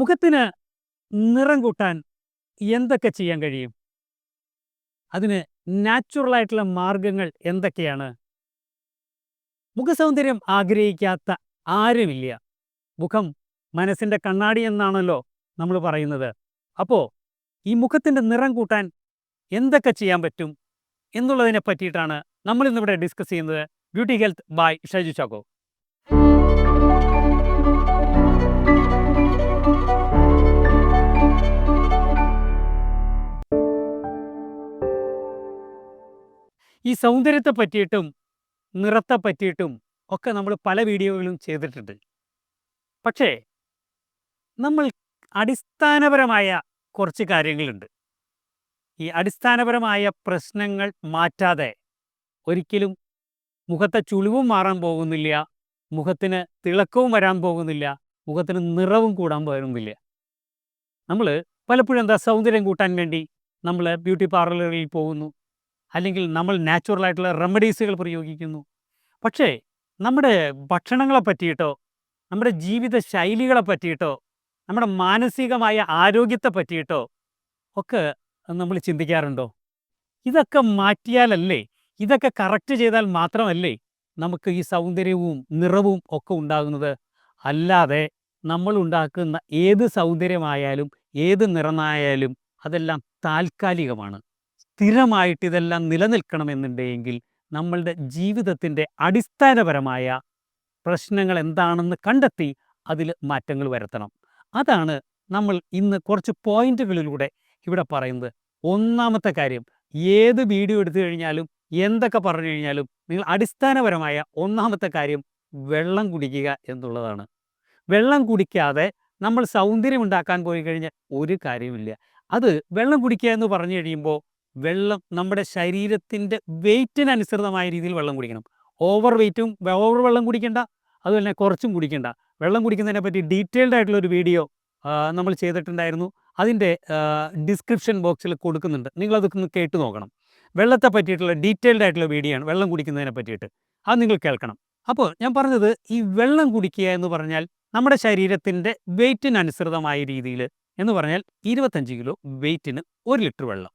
മുഖത്തിന് നിറം കൂട്ടാൻ എന്തൊക്കെ ചെയ്യാൻ കഴിയും? അതിന് നാച്ചുറൽ ആയിട്ടുള്ള മാർഗങ്ങൾ എന്തൊക്കെയാണ്? മുഖസൗന്ദര്യം ആഗ്രഹിക്കാത്ത ആരുമില്ല. മുഖം മനസ്സിന്റെ കണ്ണാടി എന്നാണല്ലോ നമ്മൾ പറയുന്നത്. അപ്പോൾ ഈ മുഖത്തിന്റെ നിറം കൂട്ടാൻ എന്തൊക്കെ ചെയ്യാൻ പറ്റും എന്നുള്ളതിനെ പറ്റിയിട്ടാണ് നമ്മൾ ഇന്നിവിടെ ഡിസ്കസ് ചെയ്യുന്നത്. Beauty health by Shaju Chacko. സൗന്ദര്യത്തെ പറ്റിയിട്ടും നിറത്തെ പറ്റിയിട്ടും ഒക്കെ നമ്മൾ പല വീഡിയോകളും ചെയ്തിട്ടുണ്ട്. പക്ഷേ നമ്മൾ അടിസ്ഥാനപരമായ കുറച്ച് കാര്യങ്ങളുണ്ട്. ഈ അടിസ്ഥാനപരമായ പ്രശ്നങ്ങൾ മാറ്റാതെ ഒരിക്കലും മുഖത്തെ ചുളിവും മാറാൻ പോകുന്നില്ല മുഖത്തിന് തിളക്കവും വരാൻ പോകുന്നില്ല മുഖത്തിന് നിറവും കൂടാൻ പോകുന്നില്ല. നമ്മൾ പലപ്പോഴും എന്താ സൗന്ദര്യം കൂട്ടാൻ വേണ്ടി നമ്മൾ ബ്യൂട്ടി പാർലറിൽ പോകുന്നു അല്ലെങ്കിൽ നമ്മൾ നാച്ചുറൽ ആയിട്ടുള്ള റെമഡീസുകൾ പ്രയോഗിക്കുന്നു. പക്ഷേ നമ്മുടെ ഭക്ഷണങ്ങളെ പറ്റിയിട്ടോ നമ്മുടെ ജീവിത ശൈലികളെ പറ്റിയിട്ടോ നമ്മുടെ മാനസികമായ ആരോഗ്യത്തെ പറ്റിയിട്ടോ ഒക്കെ നമ്മൾ ചിന്തിക്കാറുണ്ടോ? ഇതൊക്കെ മാറ്റിയാലല്ലേ ഇതൊക്കെ കറക്റ്റ് ചെയ്താൽ മാത്രമല്ലേ നമുക്ക് ഈ സൗന്ദര്യവും നിറവും ഒക്കെ ഉണ്ടാകുന്നത്? അല്ലാതെ നമ്മൾ ഉണ്ടാക്കുന്ന ഏത് സൗന്ദര്യമായാലും ഏത് നിറമായാലും അതെല്ലാം താൽക്കാലികമാണ്. സ്ഥിരമായിട്ട് ഇതെല്ലാം നിലനിൽക്കണമെന്നുണ്ടെങ്കിൽ നമ്മളുടെ ജീവിതത്തിന്റെ അടിസ്ഥാനപരമായ പ്രശ്നങ്ങൾ എന്താണെന്ന് കണ്ടെത്തി അതിൽ മാറ്റങ്ങൾ വരുത്തണം. അതാണ് നമ്മൾ ഇന്ന് കുറച്ച് പോയിന്റുകളിലൂടെ ഇവിടെ പറയുന്നത്. ഒന്നാമത്തെ കാര്യം ഏത് വീഡിയോ എടുത്തു കഴിഞ്ഞാലും എന്തൊക്കെ പറഞ്ഞു കഴിഞ്ഞാലും നിങ്ങൾ അടിസ്ഥാനപരമായ ഒന്നാമത്തെ കാര്യം വെള്ളം കുടിക്കുക എന്നുള്ളതാണ്. വെള്ളം കുടിക്കാതെ നമ്മൾ സൗന്ദര്യം ഉണ്ടാക്കാൻ പോയി കഴിഞ്ഞാൽ ഒരു കാര്യമില്ല അത് വെള്ളം കുടിക്കുക എന്ന് പറഞ്ഞു കഴിയുമ്പോൾ വെള്ളം നമ്മുടെ ശരീരത്തിന്റെ വെയിറ്റിനനുസൃതമായ രീതിയിൽ വെള്ളം കുടിക്കണം. ഓവർ വെയിറ്റും ഓവർ വെള്ളം കുടിക്കേണ്ട അതുപോലെ കുറച്ചും കുടിക്കേണ്ട. വെള്ളം കുടിക്കുന്നതിനെ പറ്റി ഡീറ്റെയിൽഡ് ആയിട്ടുള്ള ഒരു വീഡിയോ നമ്മൾ ചെയ്തിട്ടുണ്ടായിരുന്നു. അതിന്റെ ഡിസ്ക്രിപ്ഷൻ ബോക്സിൽ കൊടുക്കുന്നുണ്ട്. നിങ്ങളതൊക്കെ കേട്ട് നോക്കണം. വെള്ളത്തെ പറ്റിയിട്ടുള്ള ഡീറ്റെയിൽഡ് ആയിട്ടുള്ള വീഡിയോ ആണ്. വെള്ളം കുടിക്കുന്നതിനെ പറ്റിയിട്ട്. അത് നിങ്ങൾ കേൾക്കണം. അപ്പോൾ ഞാൻ പറഞ്ഞത് ഈ വെള്ളം കുടിക്കുക എന്ന് പറഞ്ഞാൽ നമ്മുടെ ശരീരത്തിന്റെ വെയിറ്റിനനുസൃതമായ രീതിയിൽ എന്ന് പറഞ്ഞാൽ ഇരുപത്തഞ്ച് കിലോ വെയിറ്റിന് ഒരു ലിറ്റർ വെള്ളം.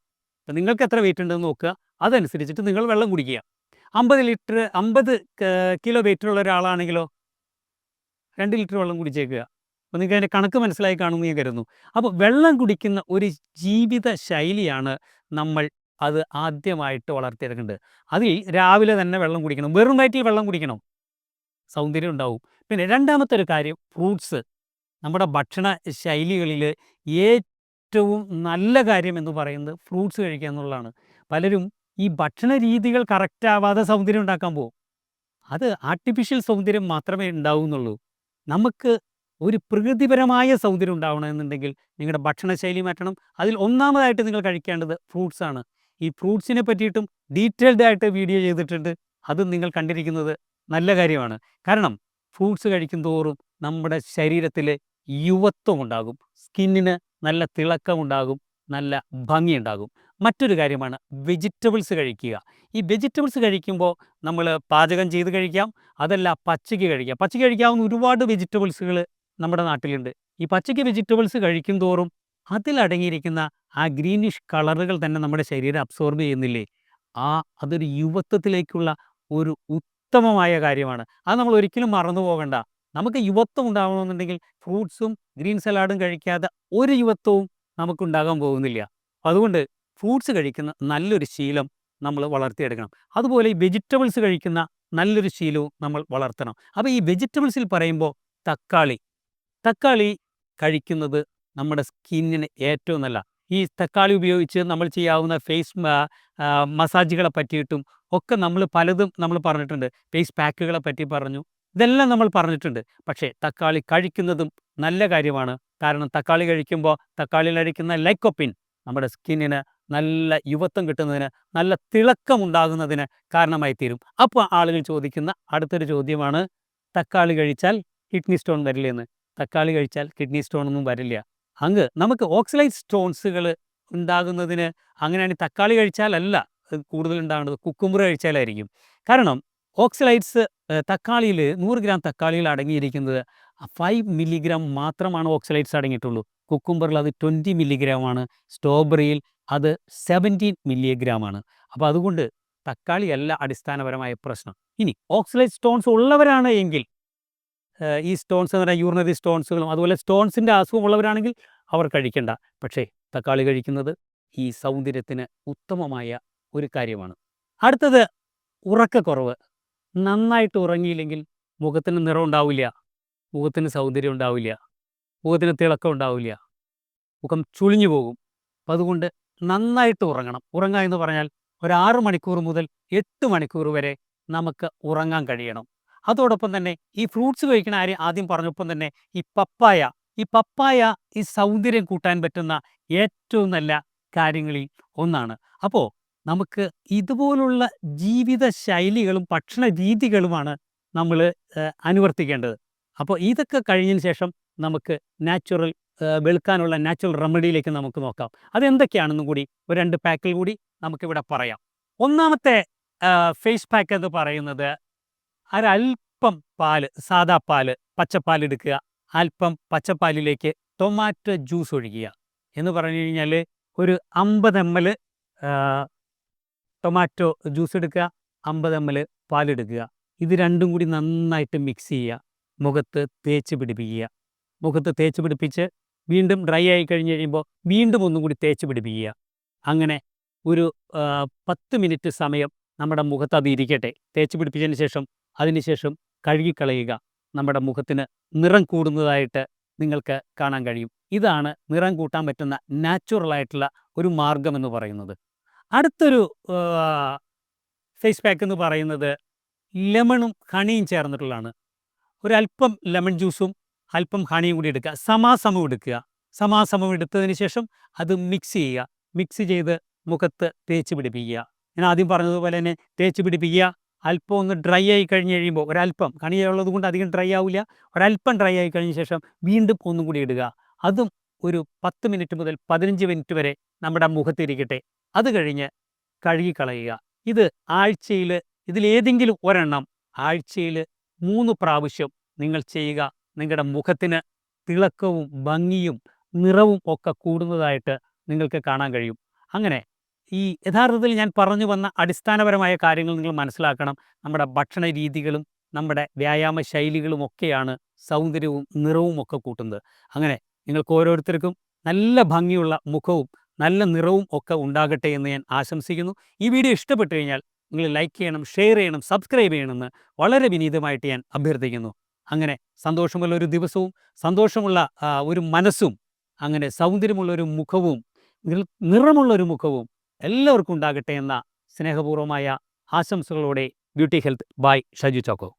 നിങ്ങൾക്ക് എത്ര വെയിറ്റ് ഉണ്ടെന്ന് നോക്കുക. അതനുസരിച്ചിട്ട് നിങ്ങൾ വെള്ളം കുടിക്കുക. അമ്പത് ലിറ്റർ അമ്പത് കിലോ വെയിറ്റുള്ള ഒരാളാണെങ്കിലോ രണ്ട് ലിറ്റർ വെള്ളം കുടിച്ചേക്കുക. അപ്പോൾ നിങ്ങൾക്ക് അതിന്റെ കണക്ക് മനസ്സിലായി കാണുമെന്ന് ഞാൻ കരുതുന്നു. അപ്പോൾ വെള്ളം കുടിക്കുന്ന ഒരു ജീവിത ശൈലിയാണ് നമ്മൾ അത് ആദ്യമായിട്ട് വളർത്തിയെടുക്കേണ്ടത്. അതിൽ രാവിലെ തന്നെ വെള്ളം കുടിക്കണം. വെറും വയറ്റിൽ വെള്ളം കുടിക്കണം. സൗന്ദര്യം ഉണ്ടാവും. പിന്നെ രണ്ടാമത്തെ ഒരു കാര്യം ഫ്രൂട്ട്സ്. നമ്മുടെ ഭക്ഷണ ശൈലികളിൽ ഏറ്റവും നല്ല കാര്യം എന്ന് പറയുന്നത് ഫ്രൂട്ട്സ് കഴിക്കുക എന്നുള്ളതാണ്. പലരും ഈ ഭക്ഷണ രീതികൾ കറക്റ്റ് ആവാതെ സൗന്ദര്യം ഉണ്ടാക്കാൻ പോകും. അത് ആർട്ടിഫിഷ്യൽ സൗന്ദര്യം മാത്രമേ ഉണ്ടാവുന്നുള്ളൂ. നമുക്ക് ഒരു പ്രകൃതിപരമായ സൗന്ദര്യം ഉണ്ടാവണമെന്നുണ്ടെങ്കിൽ നിങ്ങളുടെ ഭക്ഷണശൈലി മാറ്റണം. അതിൽ ഒന്നാമതായിട്ട് നിങ്ങൾ കഴിക്കേണ്ടത് ഫ്രൂട്ട്സ് ആണ്. ഈ ഫ്രൂട്ട്സിനെ പറ്റിയിട്ടും ഡീറ്റെയിൽഡ് ആയിട്ട് വീഡിയോ ചെയ്തിട്ടുണ്ട്. അത് നിങ്ങൾ കണ്ടിരിക്കുന്നത് നല്ല കാര്യമാണ്. കാരണം ഫ്രൂട്ട്സ് കഴിക്കും തോറും നമ്മുടെ ശരീരത്തിലെ യുവത്വം ഉണ്ടാകും. സ്കിന്നിന് നല്ല തിളക്കമുണ്ടാകും നല്ല ഭംഗിയുണ്ടാകും. മറ്റൊരു കാര്യമാണ് വെജിറ്റബിൾസ് കഴിക്കുക. ഈ വെജിറ്റബിൾസ് കഴിക്കുമ്പോൾ നമ്മൾ പാചകം ചെയ്ത് കഴിക്കാം അതല്ല പച്ചയ്ക്ക് കഴിക്കാം. പച്ചയ്ക്ക് കഴിക്കാവുന്ന ഒരുപാട് വെജിറ്റബിൾസുകൾ നമ്മുടെ നാട്ടിലുണ്ട്. ഈ പച്ചയ്ക്ക് വെജിറ്റബിൾസ് കഴിക്കും തോറും അതിലടങ്ങിയിരിക്കുന്ന ആ ഗ്രീനിഷ് കളറുകൾ തന്നെ നമ്മുടെ ശരീരം അബ്സോർബ് ചെയ്യുന്നില്ലേ? ആ അതൊരു യുവത്വത്തിലേക്കുള്ള ഒരു ഉത്തമമായ കാര്യമാണ്. അത് നമ്മൾ ഒരിക്കലും മറന്നു പോകണ്ട. നമുക്ക് യുവത്വം ഉണ്ടാവണമെന്നുണ്ടെങ്കിൽ ഫ്രൂട്ട്സും ഗ്രീൻ സലാഡും കഴിക്കാതെ ഒരു യുവത്വവും നമുക്കുണ്ടാകാൻ പോകുന്നില്ല. അതുകൊണ്ട് ഫ്രൂട്ട്സ് കഴിക്കുന്ന നല്ലൊരു ശീലം നമ്മൾ വളർത്തിയെടുക്കണം. അതുപോലെ ഈ വെജിറ്റബിൾസ് കഴിക്കുന്ന നല്ലൊരു ശീലവും നമ്മൾ വളർത്തണം. അപ്പോൾ ഈ വെജിറ്റബിൾസിൽ പറയുമ്പോൾ തക്കാളി. തക്കാളി കഴിക്കുന്നത് നമ്മുടെ സ്കിന്നിന് ഏറ്റവും നല്ല. ഈ തക്കാളി ഉപയോഗിച്ച് നമ്മൾ ചെയ്യാവുന്ന ഫേസ് മസാജുകളെ പറ്റിയിട്ടും ഒക്കെ നമ്മൾ പലതും നമ്മൾ പറഞ്ഞിട്ടുണ്ട്. ഫേസ് പാക്കുകളെ പറ്റി പറഞ്ഞു. ഇതെല്ലാം നമ്മൾ പറഞ്ഞിട്ടുണ്ട്. പക്ഷേ തക്കാളി കഴിക്കുന്നതും നല്ല കാര്യമാണ്. കാരണം തക്കാളി കഴിക്കുമ്പോൾ തക്കാളിയിൽ അടിക്കുന്ന ലൈക്കോപ്പിൻ നമ്മുടെ സ്കിന്നിന് നല്ല യുവത്വം കിട്ടുന്നതിന് നല്ല തിളക്കമുണ്ടാകുന്നതിന് കാരണമായി തീരും അപ്പോൾ ആളുകൾ ചോദിക്കുന്ന അടുത്തൊരു ചോദ്യമാണ് തക്കാളി കഴിച്ചാൽ കിഡ്നി സ്റ്റോൺ വരില്ല എന്ന്? തക്കാളി കഴിച്ചാൽ കിഡ്നി സ്റ്റോൺ ഒന്നും വരില്ല. അങ്ങ് നമുക്ക് ഓക്സിലൈസ് സ്റ്റോൺസുകൾ ഉണ്ടാകുന്നതിന് അങ്ങനെയാണെങ്കിൽ തക്കാളി കഴിച്ചാലല്ല കൂടുതൽ ഉണ്ടാകുന്നത് കുക്കുമ്പർ കഴിച്ചാലായിരിക്കും. കാരണം ഓക്സിലൈറ്റ്സ് തക്കാളിയിൽ നൂറ് ഗ്രാം തക്കാളിയിൽ അടങ്ങിയിരിക്കുന്നത് ഫൈവ് മില്ലിഗ്രാം മാത്രമാണ് ഓക്സലൈറ്റ്സ് അടങ്ങിയിട്ടുള്ളൂ. കുക്കുംബറിൽ അത് ട്വന്റി മില്ലിഗ്രാമാണ് സ്ട്രോബെറിയിൽ അത് സെവന്റീൻ മില്ലിഗ്രാമാണ് അപ്പോൾ അതുകൊണ്ട് തക്കാളിയല്ല അടിസ്ഥാനപരമായ പ്രശ്നം. ഇനി ഓക്സലൈറ്റ് സ്റ്റോൺസ് ഉള്ളവരാണ് എങ്കിൽ ഈ സ്റ്റോൺസ് എന്ന് പറഞ്ഞാൽ യൂറിനറി സ്റ്റോൺസുകളും അതുപോലെ സ്റ്റോൺസിന്റെ അസുഖമുള്ളവരാണെങ്കിൽ അവർ കഴിക്കേണ്ട. പക്ഷേ തക്കാളി കഴിക്കുന്നത് ഈ സൗന്ദര്യത്തിന് ഉത്തമമായ ഒരു കാര്യമാണ്. അടുത്തത് ഉറക്കക്കുറവ്. നന്നായിട്ട് ഉറങ്ങിയില്ലെങ്കിൽ മുഖത്തിന് നിറം ഉണ്ടാവില്ല മുഖത്തിന് സൗന്ദര്യം ഉണ്ടാവില്ല മുഖത്തിന് തിളക്കം ഉണ്ടാവില്ല മുഖം ചുളിഞ്ഞു പോകും. അപ്പം അതുകൊണ്ട് നന്നായിട്ട് ഉറങ്ങണം. ഉറങ്ങുക എന്ന് പറഞ്ഞാൽ ഒരു മണിക്കൂർ മുതൽ എട്ട് മണിക്കൂർ വരെ നമുക്ക് ഉറങ്ങാൻ കഴിയണം. അതോടൊപ്പം തന്നെ ഈ ഫ്രൂട്ട്സ് കഴിക്കുന്ന ആരെയും ആദ്യം പറഞ്ഞപ്പം തന്നെ ഈ പപ്പായ ഈ പപ്പായ ഈ സൗന്ദര്യം കൂട്ടാൻ പറ്റുന്ന ഏറ്റവും നല്ല കാര്യങ്ങളിൽ ഒന്നാണ്. അപ്പോൾ നമുക്ക് ഇതുപോലുള്ള ജീവിത ശൈലികളും ഭക്ഷണ രീതികളുമാണ് നമ്മൾ അനുവർത്തിക്കേണ്ടത്. അപ്പോൾ ഇതൊക്കെ കഴിഞ്ഞതിന് ശേഷം നമുക്ക് നാച്ചുറൽ വെളുക്കാനുള്ള നാച്ചുറൽ റെമഡിയിലേക്ക് നമുക്ക് നോക്കാം. അതെന്തൊക്കെയാണെന്നും കൂടി ഒരു രണ്ട് പാക്കിൽ കൂടി നമുക്കിവിടെ പറയാം. ഒന്നാമത്തെ ഫേസ് പാക്ക് എന്ന് പറയുന്നത് ഒരൽപ്പം പാൽ സാദാ പാൽ പച്ചപ്പാൽ എടുക്കുക. അല്പം പച്ചപ്പാലിലേക്ക് ടൊമാറ്റോ ജ്യൂസ് ഒഴിക്കുക. എന്ന് പറഞ്ഞു കഴിഞ്ഞാൽ ഒരു അമ്പത് എം എൽ ടൊമാറ്റോ ജ്യൂസ് എടുക്കുക അമ്പത് എം എൽ പാലെടുക്കുക. ഇത് രണ്ടും കൂടി നന്നായിട്ട് മിക്സ് ചെയ്യുക. മുഖത്ത് തേച്ച് പിടിപ്പിക്കുക. മുഖത്ത് തേച്ച് പിടിപ്പിച്ച് വീണ്ടും ഡ്രൈ ആയി കഴിഞ്ഞ് കഴിയുമ്പോൾ വീണ്ടും ഒന്നും കൂടി തേച്ച് പിടിപ്പിക്കുക. അങ്ങനെ ഒരു പത്ത് മിനിറ്റ് സമയം നമ്മുടെ മുഖത്ത് അത് ഇരിക്കട്ടെ. തേച്ച് പിടിപ്പിച്ചതിന് ശേഷം അതിനുശേഷം കഴുകിക്കളയുക. നമ്മുടെ മുഖത്തിന് നിറം കൂടുന്നതായിട്ട് നിങ്ങൾക്ക് കാണാൻ കഴിയും. ഇതാണ് നിറം കൂട്ടാൻ പറ്റുന്ന നാച്ചുറൽ ആയിട്ടുള്ള ഒരു മാർഗം എന്ന് പറയുന്നത്. അടുത്തൊരു ഫേസ് പാക്ക് എന്ന് പറയുന്നത് ലെമണും ഹണിയും ചേർന്നിട്ടുള്ളതാണ്. ഒരല്പം ലെമൺ ജ്യൂസും അല്പം ഹണിയും കൂടി എടുക്കുക. സമാസമം എടുക്കുക. സമാസമം എടുത്തതിന് ശേഷം അത് മിക്സ് ചെയ്യുക. മിക്സ് ചെയ്ത് മുഖത്ത് തേച്ച് പിടിപ്പിക്കുക. ഞാൻ ആദ്യം പറഞ്ഞതുപോലെ തന്നെ തേച്ച് പിടിപ്പിക്കുക. അല്പം ഒന്ന് ഡ്രൈ ആയി കഴിഞ്ഞ് കഴിയുമ്പോൾ ഒരല്പം കണിയുള്ളത് കൊണ്ട് അധികം ഡ്രൈ ആവില്ല ഒരല്പം ഡ്രൈ ആയി കഴിഞ്ഞ ശേഷം വീണ്ടും ഒന്നും കൂടി ഇടുക. അതും ഒരു പത്ത് മിനിറ്റ് മുതൽ പതിനഞ്ച് മിനിറ്റ് വരെ നമ്മുടെ മുഖത്തിരിക്കട്ടെ. അത് കഴിഞ്ഞ് കഴുകിക്കളയുക. ഇത് ആഴ്ചയിൽ ഇതിലേതെങ്കിലും ഒരെണ്ണം ആഴ്ചയിൽ മൂന്ന് പ്രാവശ്യം നിങ്ങൾ ചെയ്യുക. നിങ്ങളുടെ മുഖത്തിന് തിളക്കവും ഭംഗിയും നിറവും ഒക്കെ കൂടുന്നതായിട്ട് നിങ്ങൾക്ക് കാണാൻ കഴിയും. അങ്ങനെ ഈ യഥാർത്ഥത്തിൽ ഞാൻ പറഞ്ഞു വന്ന അടിസ്ഥാനപരമായ കാര്യങ്ങൾ നിങ്ങൾ മനസ്സിലാക്കണം. നമ്മുടെ ഭക്ഷണ രീതികളും നമ്മുടെ വ്യായാമ ശൈലികളും ഒക്കെയാണ് സൗന്ദര്യവും നിറവും ഒക്കെ കൂട്ടുന്നത്. അങ്ങനെ നിങ്ങൾക്ക് ഓരോരുത്തർക്കും നല്ല ഭംഗിയുള്ള മുഖവും നല്ല നിറവും ഒക്കെ ഉണ്ടാകട്ടെ എന്ന് ഞാൻ ആശംസിക്കുന്നു. ഈ വീഡിയോ ഇഷ്ടപ്പെട്ടു കഴിഞ്ഞാൽ നിങ്ങൾ ലൈക്ക് ചെയ്യണം ഷെയർ ചെയ്യണം സബ്സ്ക്രൈബ് ചെയ്യണമെന്ന് വളരെ വിനീതമായിട്ട് ഞാൻ അഭ്യർത്ഥിക്കുന്നു. അങ്ങനെ സന്തോഷമുള്ള ഒരു ദിവസവും സന്തോഷമുള്ള ഒരു മനസ്സും അങ്ങനെ സൗന്ദര്യമുള്ള ഒരു മുഖവും നിറമുള്ള ഒരു മുഖവും എല്ലാവർക്കും ഉണ്ടാകട്ടെ എന്ന സ്നേഹപൂർവമായ ആശംസകളോടെ beauty health by Shaju Chacko.